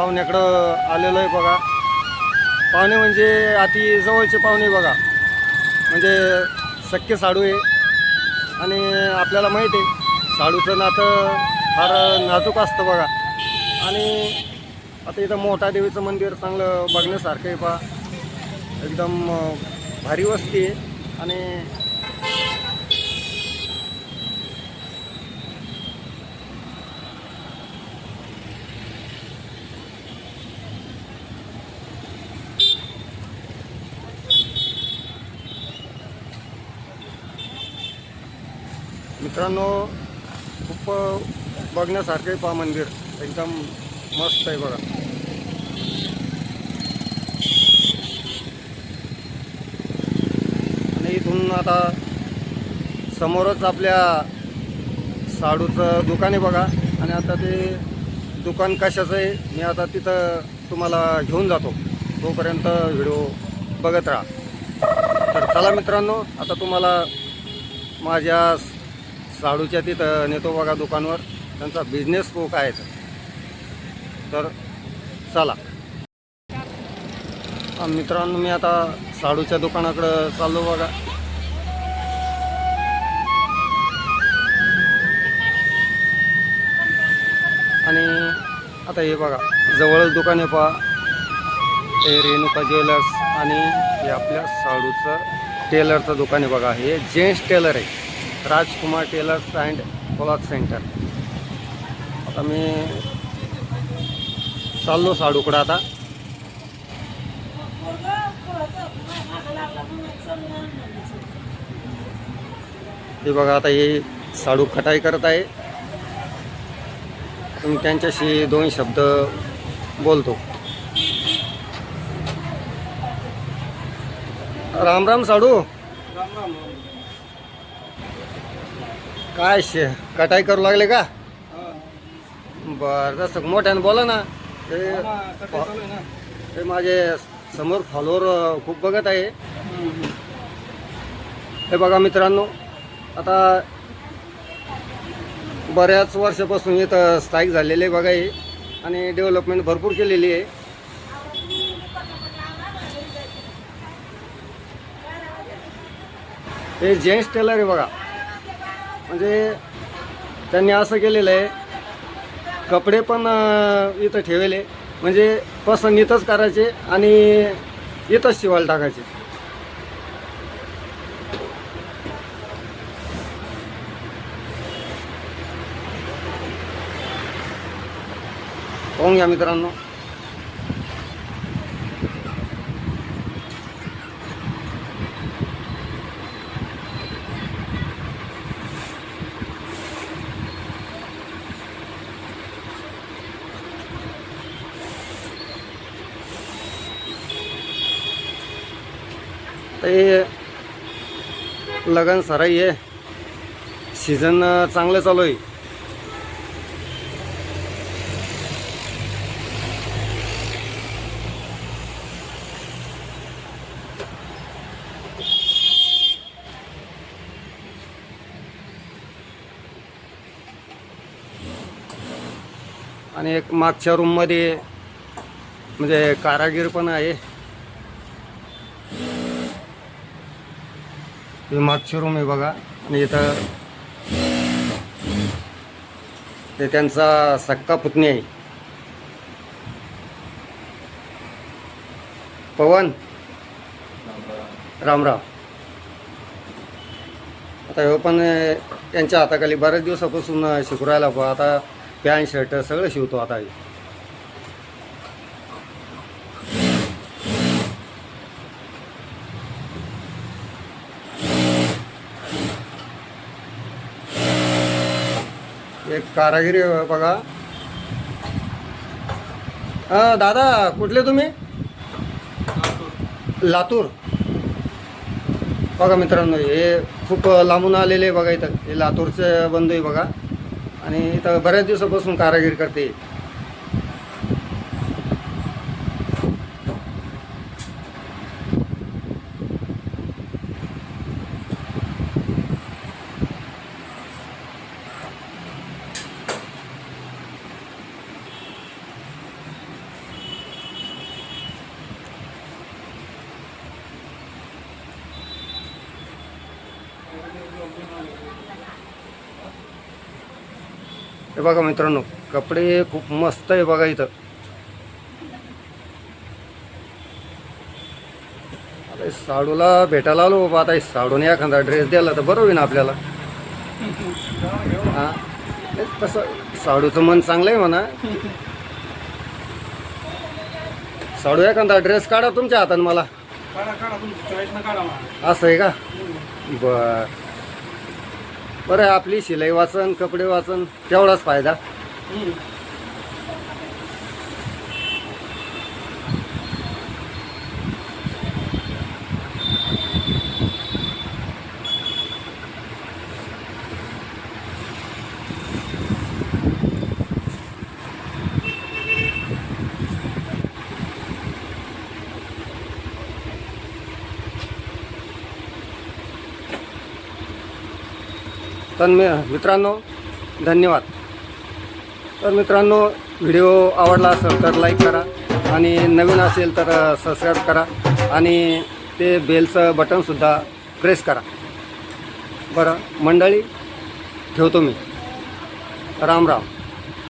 पाहुण्याकडं आलेलो आहे बघा. पाहुणे म्हणजे अति जवळचे पाहुणे बघा. म्हणजे सख्य साडू आहे. आणि आपल्याला माहीत आहे साडूचं नातं फार नाजूक असतं बघा. आणि आता इथं मोठा देवीचं मंदिर चांगलं बघण्यासारखं आहे पहा. एकदम भारी वस्ती आहे. आणि मित्रांनो खूप बघण्यासारखे आहे पहा मंदिर. एकदम मस्त आहे बघा. आणि इथून आता समोरच आपल्या साडूचं दुकान आहे बघा. आणि आता ते दुकान कशाचं आहे मी आता तिथं तुम्हाला घेऊन जातो. तोपर्यंत व्हिडिओ बघत राहा. तर चला मित्रांनो आता तुम्हाला माझ्या साडूच्या तिथं नेतो बघा दुकानवर. त्यांचा बिझनेस को आहे. तर. चला. मित्रांनो मी आता साडूच्या दुकानाकडं चाललो बघा. आणि आता हे बघा जवळच दुकान आहे पहा. हे रेणुका ज्वेलर्स आणि हे आपल्या साडूचं टेलरचं दुकान आहे बघा. हे जेंट्स टेलर आहे. Rajkumar tailors and cloth centre. आता मी चाललो साडूकडं आता. हे बघा आता हे साडू खटाई करत आहे. मी त्यांच्याशी दोन शब्द बोलतो. राम राम साडू. काय शे कटाई करू लागले का? बर जसं मोठ्यानं बोला ना ते ते माझे समोर फॉलोअर खूप बघत आहे. हे बघा मित्रांनो आता बऱ्याच वर्षापासून इथं स्थायिक झालेले आहे बघा हे आणि डेव्हलपमेंट भरपूर केलेली आहे. हे जेंट्स टेलर आहे बघा. म्हणजे त्यांनी असं केलेलं आहे. कपडे पण इथं ठेवले म्हणजे पसंत इथंच करायचे आणि इथंच शिवायला टाकायचे. पाहून घ्या मित्रांनो. हे लगन सराई आहे. सीझन चांगलं चालू आहे. आणि एक मागच्या रूममध्ये म्हणजे कारागीर पण आहे. हे मागची रूम आहे बघा. आणि इथं ते त्यांचा सक्का पुतणी आहे. पवन. रामराव आता हे पण त्यांच्या हाताखाली बऱ्याच दिवसापासून शिकवायला शिकू राहिला पण आता पॅन्ट शर्ट सगळं शिवतो आता एक कारागिरी बघा. दादा कुठले तुम्ही? लातूर. बघा मित्रांनो हे खूप लांबून आलेले बघा इथं. हे लातूरचे बंधू आहे बघा. आणि इथं बऱ्याच दिवसापासून कारागिरी करते. हे बघा मित्रांनो कपडे खूप मस्त आहे बघा इथं. साडूला भेटायला आलो बाबा आता साडूने एखादा ड्रेस द्यायला तर बरं होईल आपल्याला. हां. तसं साडूचं मन चांगलं आहे म्हणा. साडू एखादा ड्रेस काढा तुमच्या हातानं मला. असं आहे का? बर. बरं आपली शिलाई वाचन कपडे वाचन तेवढाच फायदा. तर मी मित्रांनो धन्यवाद. तर मित्रांनो व्हिडिओ आवडला असेल तर लाईक करा आणि नवीन असेल तर सबस्क्राईब करा आणि ते बेलचं बटनसुद्धा प्रेस करा. बरं मंडळी ठेवतो मी. राम राम.